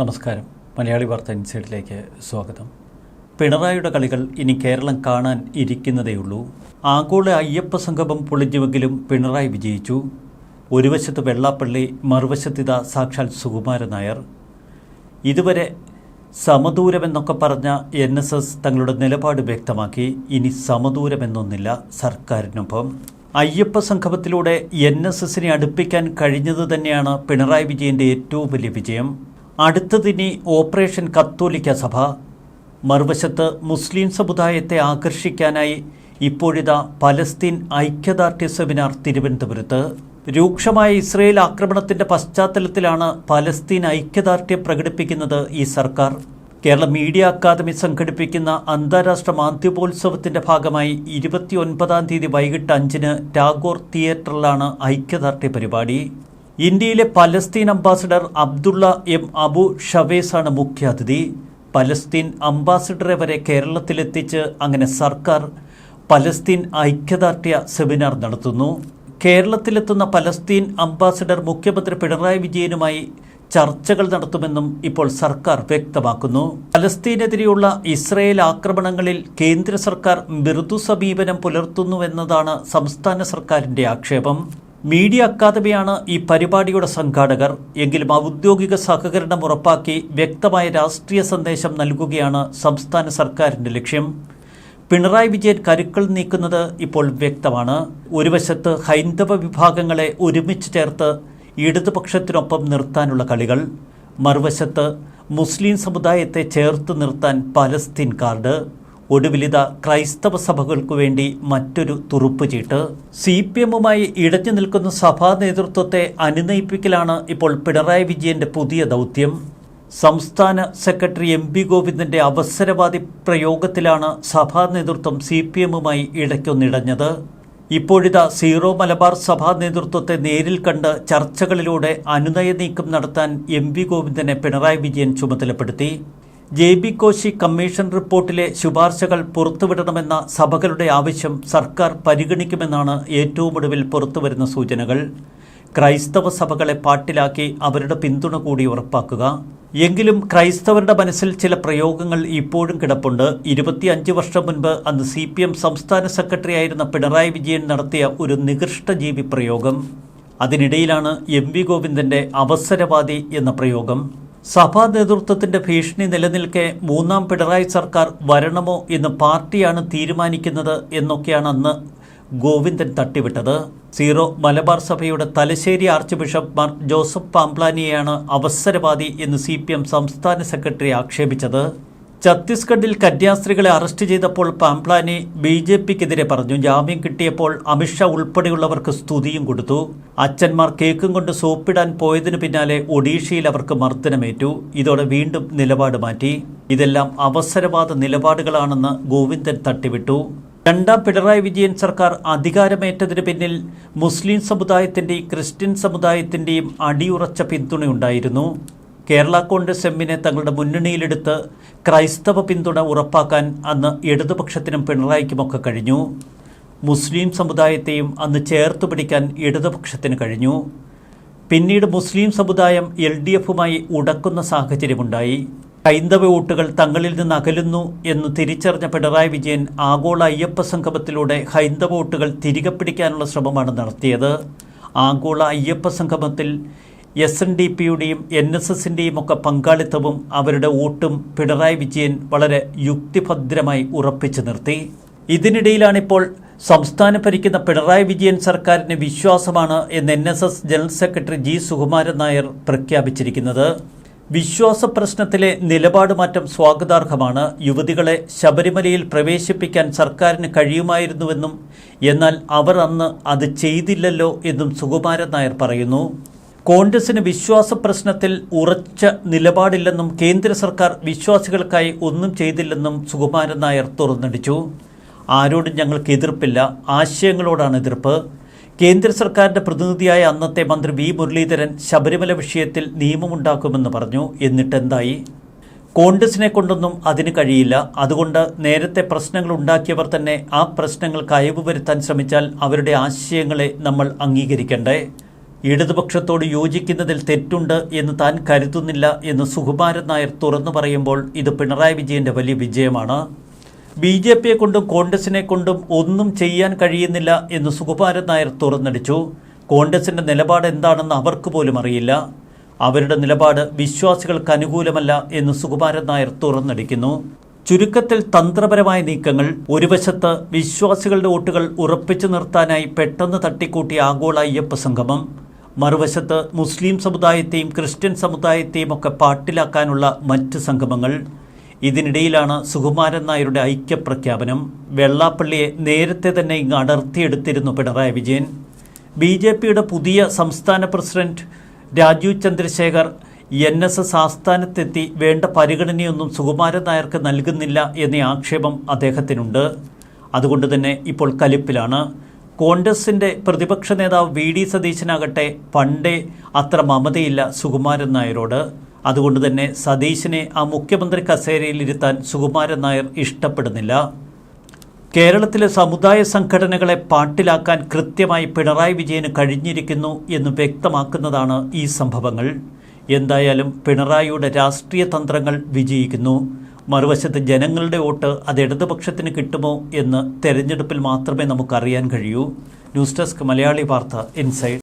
നമസ്കാരം. മലയാളി വാർത്ത ഇൻസൈഡിലേക്ക് സ്വാഗതം. പിണറായിയുടെ കളികൾ ഇനി കേരളം കാണാൻ ഇരിക്കുന്നതേയുള്ളൂ ആഗോള അയ്യപ്പ സംഗമം പൊളിഞ്ഞുവെങ്കിലും പിണറായി വിജയിച്ചു. ഒരു വശത്ത് വെള്ളാപ്പള്ളി മറുവശത്തിത സാക്ഷാൽ സുകുമാരൻ നായർ. ഇതുവരെ സമദൂരമെന്നൊക്കെ പറഞ്ഞ എൻ എസ് എസ് തങ്ങളുടെ നിലപാട് വ്യക്തമാക്കി. ഇനി സമദൂരമെന്നൊന്നില്ല സർക്കാരിനൊപ്പം. അയ്യപ്പ സംഗമത്തിലൂടെ എൻ എസ് എസിനെ അടുപ്പിക്കാൻ കഴിഞ്ഞത് തന്നെയാണ് പിണറായി വിജയന്റെ ഏറ്റവും വലിയ വിജയം. അടുത്തതിനി ഓപ്പറേഷൻ കത്തോലിക്ക സഭ. മറുവശത്ത് മുസ്ലിം സമുദായത്തെ ആകർഷിക്കാനായി ഇപ്പോഴിതാ പലസ്തീൻ ഐക്യദാർഢ്യ സെമിനാർ തിരുവനന്തപുരത്ത്. രൂക്ഷമായ ഇസ്രയേൽ ആക്രമണത്തിന്റെ പശ്ചാത്തലത്തിലാണ് പലസ്തീൻ ഐക്യദാർഢ്യം പ്രകടിപ്പിക്കുന്നത് ഈ സർക്കാർ. കേരള മീഡിയ അക്കാദമി സംഘടിപ്പിക്കുന്ന അന്താരാഷ്ട്ര മാധ്യമോത്സവത്തിന്റെ ഭാഗമായി ഇരുപത്തിയൊൻപതാം തീയതി വൈകിട്ട് അഞ്ചിന് ടാഗോർ തിയേറ്ററിലാണ് ഐക്യദാർഢ്യ പരിപാടി. ഇന്ത്യയിലെ Palestine ambassador Abdulla M Abu ഷവേസാണ് മുഖ്യാതിഥി. പലസ്തീൻ അംബാസിഡറെ വരെ കേരളത്തിലെത്തിച്ച് അങ്ങനെ സർക്കാർ പലസ്തീൻ ഐക്യദാർഢ്യ സെമിനാർ നടത്തുന്നു. കേരളത്തിലെത്തുന്ന പലസ്തീൻ അംബാസിഡർ മുഖ്യമന്ത്രി പിണറായി വിജയനുമായി ചർച്ചകൾ നടത്തുമെന്നും ഇപ്പോൾ സർക്കാർ വ്യക്തമാക്കുന്നു. പലസ്തീനെതിരെയുള്ള ഇസ്രയേൽ ആക്രമണങ്ങളിൽ കേന്ദ്ര സർക്കാർ മൃദു സമീപനം പുലർത്തുന്നുവെന്നതാണ് സംസ്ഥാന സർക്കാരിന്റെ ആക്ഷേപം. മീഡിയ അക്കാദമിയാണ് ഈ പരിപാടിയുടെ സംഘാടകർ. എങ്കിലും ഔദ്യോഗിക സഹകരണം ഉറപ്പാക്കി വ്യക്തമായ രാഷ്ട്രീയ സന്ദേശം നൽകുകയാണ് സംസ്ഥാന സർക്കാരിന്റെ ലക്ഷ്യം. പിണറായി വിജയൻ കരുക്കൾ നീക്കുന്നത് ഇപ്പോൾ വ്യക്തമാണ്. ഒരു വശത്ത് ഹൈന്ദവ വിഭാഗങ്ങളെ ഒരുമിച്ച് ചേർത്ത് ഇടതുപക്ഷത്തിനൊപ്പം നിർത്താനുള്ള കളികൾ. മറുവശത്ത് മുസ്ലിം സമുദായത്തെ ചേർത്ത് നിർത്താൻ പലസ്തീൻ കാർഡ്. ഒടുവിലിത ക്രൈസ്തവ സഭകൾക്കു വേണ്ടി മറ്റൊരു തുറുപ്പ് ചീട്ട്. സി പി എമ്മുമായി ഇടഞ്ഞു നിൽക്കുന്ന സഭാ നേതൃത്വത്തെ അനുനയിപ്പിക്കലാണ് ഇപ്പോൾ പിണറായി വിജയന്റെ പുതിയ ദൗത്യം. സംസ്ഥാന സെക്രട്ടറി എം പി ഗോവിന്ദന്റെ അവസരവാദി പ്രയോഗത്തിലാണ് സഭാ നേതൃത്വം സി പി എമ്മുമായി ഇടയ്ക്കൊന്നിടഞ്ഞത് ഇപ്പോഴിതാ സീറോ മലബാർ സഭാ നേതൃത്വത്തെ നേരിൽ കണ്ട് ചർച്ചകളിലൂടെ അനുനയ നീക്കം നടത്താൻ എം വി ഗോവിന്ദനെ പിണറായി വിജയൻ ചുമതലപ്പെടുത്തി. ജെ ബി കോശി കമ്മീഷൻ റിപ്പോർട്ടിലെ ശുപാർശകൾ പുറത്തുവിടണമെന്ന സഭകളുടെ ആവശ്യം സർക്കാർ പരിഗണിക്കുമെന്നാണ് ഏറ്റവും ഒടുവിൽ പുറത്തുവരുന്ന സൂചനകൾ. ക്രൈസ്തവ സഭകളെ പാട്ടിലാക്കി അവരുടെ പിന്തുണ കൂടി ഉറപ്പാക്കുക. എങ്കിലും ക്രൈസ്തവരുടെ മനസ്സിൽ ചില പ്രയോഗങ്ങൾ ഇപ്പോഴും കിടപ്പുണ്ട്. ഇരുപത്തിയഞ്ച് വർഷം മുൻപ് അന്ന് സി പി എം സംസ്ഥാന സെക്രട്ടറി ആയിരുന്ന പിണറായി വിജയൻ നടത്തിയ ഒരു നികൃഷ്ടജീവി പ്രയോഗം. അതിനിടയിലാണ് എം വി ഗോവിന്ദന്റെ അവസരവാദി എന്ന പ്രയോഗം. സഭാ നേതൃത്വത്തിന്റെ ഭീഷണി നിലനിൽക്കെ മൂന്നാം പിണറായി സർക്കാർ വരണമോ എന്ന് പാർട്ടിയാണ് തീരുമാനിക്കുന്നത് എന്നൊക്കെയാണ് അന്ന് ഗോവിന്ദൻ തട്ടിവിട്ടത്. സീറോ മലബാർ സഭയുടെ Thalassery archbishop Mar Joseph പാംപ്ലാനിയെയാണ് അവസരവാദി എന്ന് സി സംസ്ഥാന സെക്രട്ടറി ആക്ഷേപിച്ചത്. ഛത്തീസ്ഗഡിൽ കന്യാസ്ത്രീകളെ അറസ്റ്റ് ചെയ്തപ്പോൾ പാംപ്ലാനി ബി ജെ പിക്കെതിരെ പറഞ്ഞു. ജാമ്യം കിട്ടിയപ്പോൾ അമിത്ഷാ ഉൾപ്പെടെയുള്ളവർക്ക് സ്തുതിയും കൊടുത്തു. അച്ഛന്മാർ കേക്കും കൊണ്ട് സോപ്പിടാൻ പോയതിനു പിന്നാലെ ഒഡീഷയിൽ അവർക്ക് മർദ്ദനമേറ്റു. ഇതോടെ വീണ്ടും നിലപാട് മാറ്റി. ഇതെല്ലാം അവസരവാദ നിലപാടുകളാണെന്ന് ഗോവിന്ദൻ തട്ടിവിട്ടു. രണ്ടാം പിണറായി വിജയൻ സർക്കാർ അധികാരമേറ്റതിന് പിന്നിൽ മുസ്ലിം സമുദായത്തിന്റെയും ക്രിസ്ത്യൻ സമുദായത്തിന്റെയും അടിയുറച്ച പിന്തുണയുണ്ടായിരുന്നു. കേരള കോൺഗ്രസ് എമ്മിനെ തങ്ങളുടെ മുന്നണിയിലെടുത്ത് ക്രൈസ്തവ പിന്തുണ ഉറപ്പാക്കാൻ അന്ന് ഇടതുപക്ഷത്തിനും പിണറായിക്കുമൊക്കെ കഴിഞ്ഞു. മുസ്ലിം സമുദായത്തെയും അന്ന് ചേർത്ത് പിടിക്കാൻ ഇടതുപക്ഷത്തിന് കഴിഞ്ഞു. പിന്നീട് മുസ്ലിം സമുദായം എൽ ഡി എഫുമായി ഉടക്കുന്ന സാഹചര്യമുണ്ടായി. ഹൈന്ദവ വോട്ടുകൾ തങ്ങളിൽ നിന്ന് അകലുന്നു എന്ന് തിരിച്ചറിഞ്ഞ പിണറായി വിജയൻ ആഗോള അയ്യപ്പ സംഗമത്തിലൂടെ ഹൈന്ദവ വോട്ടുകൾ തിരികെ പിടിക്കാനുള്ള ശ്രമമാണ് നടത്തിയത്. ആഗോള അയ്യപ്പ സംഗമത്തിൽ എസ് എൻ ഡി പിയുടെയും എൻ എസ് എസിന്റെയും ഒക്കെ പങ്കാളിത്തവും അവരുടെ വോട്ടും പിണറായി വിജയൻ വളരെ യുക്തിഭദ്രമായി ഉറപ്പിച്ചു നിർത്തി. ഇതിനിടയിലാണിപ്പോൾ സംസ്ഥാനം ഭരിക്കുന്ന പിണറായി വിജയൻ സർക്കാരിന് വിശ്വാസമാണ് എന്ന് N S S general secretary G Sukumaran Nair പ്രഖ്യാപിച്ചിരിക്കുന്നത്. വിശ്വാസ പ്രശ്നത്തിലെ നിലപാട് മാറ്റം സ്വാഗതാർഹമാണ്. യുവതികളെ ശബരിമലയിൽ പ്രവേശിപ്പിക്കാൻ സർക്കാരിന് കഴിയുമായിരുന്നുവെന്നും എന്നാൽ അവർ അന്ന് അത് ചെയ്തില്ലല്ലോ എന്നും സുകുമാരൻ നായർ പറയുന്നു. കോൺഗ്രസിന് വിശ്വാസ പ്രശ്നത്തിൽ ഉറച്ച നിലപാടില്ലെന്നും കേന്ദ്ര സർക്കാർ വിശ്വാസികൾക്കായി ഒന്നും ചെയ്തില്ലെന്നും സുകുമാരൻ നായർ തുറന്നടിച്ചു. ആരോടും ഞങ്ങൾക്ക് എതിർപ്പില്ല ആശയങ്ങളോടാണ് എതിർപ്പ്. കേന്ദ്ര സർക്കാരിന്റെ പ്രതിനിധിയായ അന്നത്തെ മന്ത്രി വി മുരളീധരൻ ശബരിമല വിഷയത്തിൽ നിയമമുണ്ടാക്കുമെന്ന് പറഞ്ഞു. എന്നിട്ടെന്തായി? കോൺഗ്രസിനെ കൊണ്ടൊന്നും അതിന് കഴിയില്ല. അതുകൊണ്ട് നേരത്തെ പ്രശ്നങ്ങൾ ഉണ്ടാക്കിയവർ തന്നെ ആ പ്രശ്നങ്ങൾക്ക് അയവ് വരുത്താൻ ശ്രമിച്ചാൽ അവരുടെ ആശയങ്ങളെ നമ്മൾ അംഗീകരിക്കണ്ടേ? ഇടതുപക്ഷത്തോട് യോജിക്കുന്നതിൽ തെറ്റുണ്ട് എന്ന് താൻ കരുതുന്നില്ല എന്ന് സുകുമാരൻ നായർ തുറന്നു പറയുമ്പോൾ ഇത് പിണറായി വിജയന്റെ വലിയ വിജയമാണ്. ബി ജെ പിയെ കൊണ്ടും കോൺഗ്രസിനെ കൊണ്ടും ഒന്നും ചെയ്യാൻ കഴിയുന്നില്ല എന്ന് സുകുമാരൻ നായർ തുറന്നടിച്ചു. കോൺഗ്രസിന്റെ നിലപാട് എന്താണെന്ന് അവർക്ക് പോലും അറിയില്ല. അവരുടെ നിലപാട് വിശ്വാസികൾക്ക് അനുകൂലമല്ല എന്ന് സുകുമാരൻ നായർ തുറന്നടിക്കുന്നു. ചുരുക്കത്തിൽ തന്ത്രപരമായ നീക്കങ്ങൾ ഒരു വശത്ത് വിശ്വാസികളുടെ വോട്ടുകൾ ഉറപ്പിച്ചു നിർത്താനായി പെട്ടെന്ന് തട്ടിക്കൂട്ടിയ ആഗോള അയ്യപ്പ സംഗമം മറുവശത്ത് മുസ്ലിം സമുദായത്തെയും ക്രിസ്ത്യൻ സമുദായത്തെയും ഒക്കെ പാട്ടിലാക്കാനുള്ള മറ്റ് സംഗമങ്ങൾ. ഇതിനിടയിലാണ് സുകുമാരൻ നായരുടെ ഐക്യപ്രഖ്യാപനം. വെള്ളാപ്പള്ളിയെ നേരത്തെ തന്നെ ഇങ്ങ് അടർത്തിയെടുത്തിരുന്നു പിണറായി വിജയൻ. ബി ജെ പിയുടെ പുതിയ സംസ്ഥാന president Rajeev Chandrasekhar N S S ആസ്ഥാനത്തെത്തി വേണ്ട പരിഗണനയൊന്നും സുകുമാരൻ നായർക്ക് നൽകുന്നില്ല എന്ന ആക്ഷേപം അദ്ദേഹത്തിനുണ്ട്. അതുകൊണ്ട് തന്നെ ഇപ്പോൾ കലിപ്പിലാണ്. കോൺഗ്രസിന്റെ പ്രതിപക്ഷ നേതാവ് വി ഡി സതീശനാകട്ടെ പണ്ടേ അത്ര മമതയില്ല സുകുമാരൻ നായരോട്. അതുകൊണ്ട് തന്നെ സതീശനെ ആ മുഖ്യമന്ത്രി കസേരയിൽ ഇരുത്താൻ സുകുമാരൻ നായർ ഇഷ്ടപ്പെടുന്നില്ല. കേരളത്തിലെ സമുദായ സംഘടനകളെ പാട്ടിലാക്കാൻ കൃത്യമായി പിണറായി വിജയന് കഴിഞ്ഞിരിക്കുന്നു എന്ന് വ്യക്തമാക്കുന്നതാണ് ഈ സംഭവങ്ങൾ. എന്തായാലും പിണറായിയുടെ രാഷ്ട്രീയ തന്ത്രങ്ങൾ വിജയിക്കുന്നു. മറുവശത്ത് ജനങ്ങളുടെ വോട്ട് അത് ഇടതുപക്ഷത്തിന് കിട്ടുമോ എന്ന് തെരഞ്ഞെടുപ്പിൽ മാത്രമേ നമുക്കറിയാൻ കഴിയൂ. ന്യൂസ് ഡെസ്ക് മലയാളി വാർത്ത ഇൻസൈഡ്.